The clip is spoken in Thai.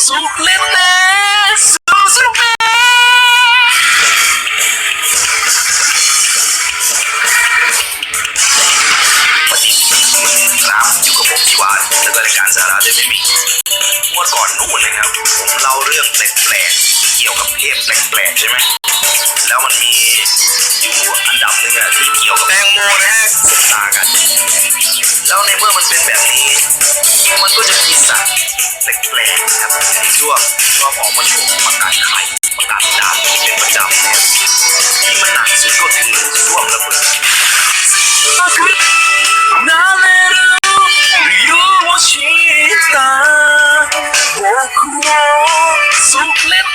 สุขเล่นแน่สุขสุขแนครับอยู่กับผมที่วานแล้วก็รายการสาระเดไม่มีเมื่อก่อนนู่นนะครับ ผมเล่าเรื่องแปลกๆเกี่ยวกับเทพแปลกๆใช่ไหมแล้วมันมีอยู่อันดับหนึ่งอะที่เกี่ยวกับแตงโมนะฮะศึกษากัน แล้วในเมื่อมันเป็นแบบนี้ มันก็จะมีสัตว์ งครับในช่วงก็ออกมาโชว์ประกาศขายประกาศด่าเป็นประจำที่มันหนักสุดก็คือร่วมระเบิดบสุขเล็ก